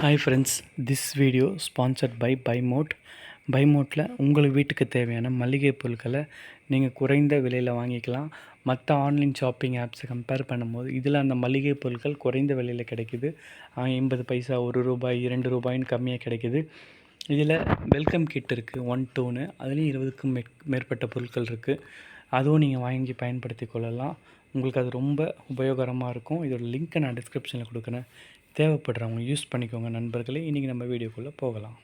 Hi friends this video sponsored by பைமோட் பைமோட்டில் உங்களுக்கு வீட்டுக்கு தேவையான மளிகை பொருட்களை நீங்கள் குறைந்த விலையில் வாங்கிக்கலாம். மற்ற ஆன்லைன் ஷாப்பிங் ஆப்ஸை கம்பேர் பண்ணும்போது இதில் அந்த மளிகை பொருட்கள் குறைந்த விலையில் கிடைக்குது. எண்பது பைசா ஒரு ரூபாய் இரண்டு ரூபாயின்னு கம்மியாக கிடைக்குது. இதில் வெல்கம் கிட் இருக்குது ஒன் டூன்னு அதுலேயும் இருபதுக்கும் மே மேற்பட்ட பொருட்கள் இருக்குது அதுவும் நீங்கள் வாங்கி பயன்படுத்தி கொள்ளலாம். உங்களுக்கு அது ரொம்ப உபயோகரமாக இருக்கும். இதோட லிங்க்கை நான் டிஸ்கிரிப்ஷனில் கொடுக்குறேன். தேவைப்படுறவங்க யூஸ் பண்ணிக்கோங்க நண்பர்களே. இன்றைக்கி நம்ம வீடியோக்குள்ளே போகலாம்.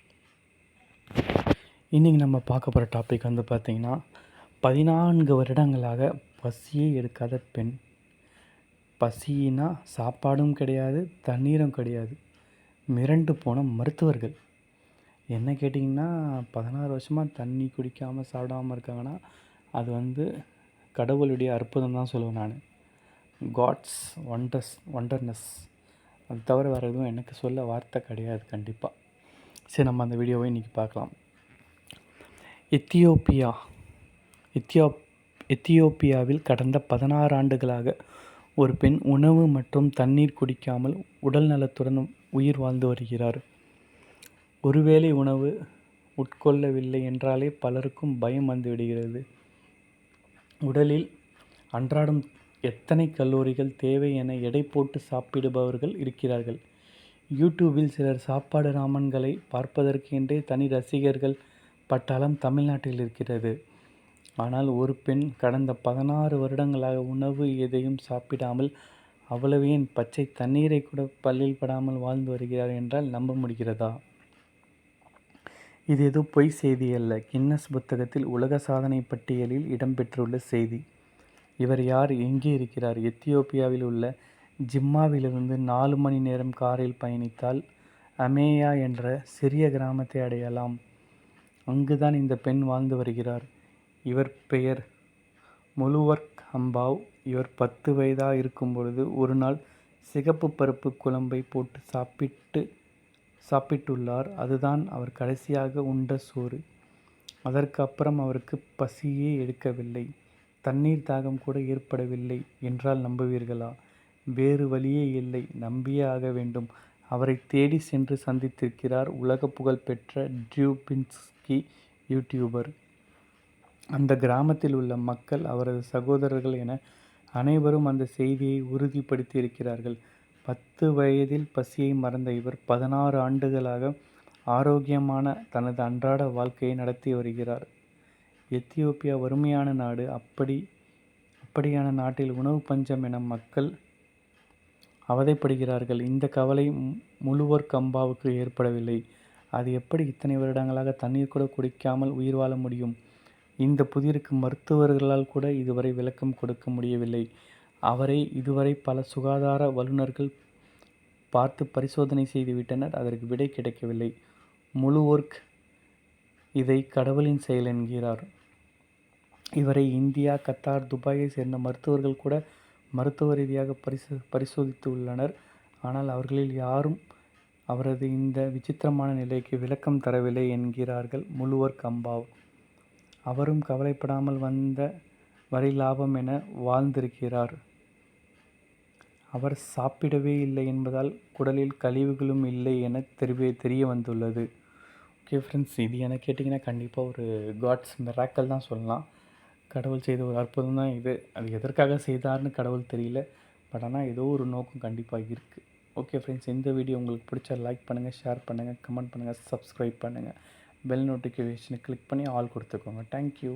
இன்றைக்கி நம்ம பார்க்க போகிற டாபிக் வந்து பார்த்திங்கன்னா பதினான்கு வருடங்களாக பசியே எடுக்காத பெண். பசினா சாப்பாடும் கிடையாது தண்ணீரும் கிடையாது. மிரண்டு போன மருத்துவர்கள். என்ன கேட்டிங்கன்னா பதினாறு வருஷமாக தண்ணி குடிக்காமல் சாப்பிடாமல் இருக்காங்கன்னா அது வந்து கடவுளுடைய அற்புதம் தான் சொல்லுவேன் நான். காட்ஸ் ஒண்டர்ஸ் ஒண்டர்னஸ் அது தவிர வேறு எதுவும் எனக்கு சொல்ல வார்த்தை கிடையாது கண்டிப்பாக சரி நம்ம அந்த வீடியோவை இன்றைக்கி பார்க்கலாம். எத்தியோப்பியா. எத்தியோ எத்தியோப்பியாவில் கடந்த பதினாறு ஆண்டுகளாக ஒரு பெண் உணவு மற்றும் தண்ணீர் குடிக்காமல் உடல் நலத்துடன் உயிர் வாழ்ந்து வருகிறார். ஒருவேளை உணவு உட்கொள்ளவில்லை என்றாலே பலருக்கும் பயம் வந்து விடுகிறது. உடலில் அன்றாடம் எத்தனை கல்லூரிகள் தேவை என எடை போட்டு சாப்பிடுபவர்கள் இருக்கிறார்கள். யூடியூபில் சிலர் சாப்பாடு ராமன்களை பார்ப்பதற்கென்றே தனி ரசிகர்கள் பட்டாளம் தமிழ்நாட்டில் இருக்கிறது. ஆனால் ஒரு பெண் கடந்த பதினாறு வருடங்களாக உணவு எதையும் சாப்பிடாமல் அவ்வளவே பச்சை தண்ணீரை கூட பல்லில் படாமல் வாழ்ந்து வருகிறார் என்றால் நம்ப முடிகிறதா? இது எதுவும் பொய் செய்தி அல்ல. கின்னஸ் புத்தகத்தில் உலக சாதனை பட்டியலில் இடம்பெற்றுள்ள செய்தி. இவர் யார் எங்கே இருக்கிறார்? எத்தியோப்பியாவில் உள்ள ஜிம்மாவிலிருந்து நாலு மணி நேரம் காரில் பயணித்தால் அமேயா என்ற சிறிய கிராமத்தை அடையலாம். அங்குதான் இந்த பெண் வாழ்ந்து வருகிறார். இவர் பெயர் முழுவர்க் அம்பாவ் இவர் பத்து வயதாக இருக்கும் பொழுது ஒரு நாள் சிகப்பு பருப்பு குழம்பை போட்டு சாப்பிட்டு சாப்பிட்டுள்ளார். அதுதான் அவர் கடைசியாக உண்ட சோறு. அதற்கு அப்புறம் அவருக்கு பசியே எடுக்கவில்லை. தண்ணீர் தாகம் கூட ஏற்படவில்லை என்றால் நம்புவீர்களா? வேறு வழியே இல்லை நம்பியே ஆக வேண்டும். அவரை தேடி சென்று சந்தித்திருக்கிறார் உலக புகழ் பெற்ற டியூபின்ஸ்கி யூடியூபர். அந்த கிராமத்தில் உள்ள மக்கள் அவரது சகோதரர்கள் என அனைவரும் அந்த செய்தியை உறுதிப்படுத்தி இருக்கிறார்கள் பத்து வயதில் பசியை மறந்த இவர் பதினாறு ஆண்டுகளாக ஆரோக்கியமான தனது அன்றாட வாழ்க்கையை நடத்தி வருகிறார். எத்தியோப்பியா வறுமையான நாடு அப்படி அப்படியான நாட்டில் உணவு பஞ்சம் என மக்கள் அவதைப்படுகிறார்கள். இந்த கவலை முழுவர் கம்பாவுக்கு ஏற்படவில்லை. அது எப்படி இத்தனை வருடங்களாக தண்ணீர் கூட குடிக்காமல் உயிர் வாழ முடியும்? இந்த புதிருக்கு மருத்துவர்களால் கூட இதுவரை விளக்கம் கொடுக்க முடியவில்லை. அவரை இதுவரை பல சுகாதார வல்லுநர்கள் பார்த்து பரிசோதனை செய்துவிட்டனர் அதற்கு விடை கிடைக்கவில்லை. முழு ஒர்க் இதை கடவுளின் செயல் என்கிறார். இவரை இந்தியா கத்தார் துபாயை சேர்ந்த மருத்துவர்கள் கூட மருத்துவ ரீதியாக பரிசோ பரிசோதித்து உள்ளனர் ஆனால் அவர்களில் யாரும் அவரது இந்த விசித்திரமான நிலைக்கு விளக்கம் தரவில்லை என்கிறார்கள் முழுவர் கம்பாவ். அவரும் கவலைப்படாமல் வந்த வரி லாபம் என வாழ்ந்திருக்கிறார். அவர் சாப்பிடவே இல்லை என்பதால் குடலில் கழிவுகளும் இல்லை என தெரிய தெரிய வந்துள்ளது. ஓகே ஃப்ரெண்ட்ஸ் இது என கேட்டிங்கன்னா கண்டிப்பாக ஒரு காட்ஸ் மிராக்கல் தான் சொல்லலாம். கடவுள் செய்த ஒரு அற்புதம் தான் இது. அது எதற்காக செய்தார்னு கடவுள் தெரியல. பட் ஆனால் ஏதோ ஒரு நோக்கம் கண்டிப்பாக இருக்குது ஓகே ஃப்ரெண்ட்ஸ் இந்த வீடியோ உங்களுக்கு பிடிச்சா லைக் பண்ணுங்கள் ஷேர் பண்ணுங்கள் கமெண்ட் பண்ணுங்கள் சப்ஸ்கிரைப் பண்ணுங்கள் பெல் நோட்டிஃபிகேஷனை கிளிக் பண்ணி ஆல் கொடுத்துக்கோங்க. தேங்க்யூ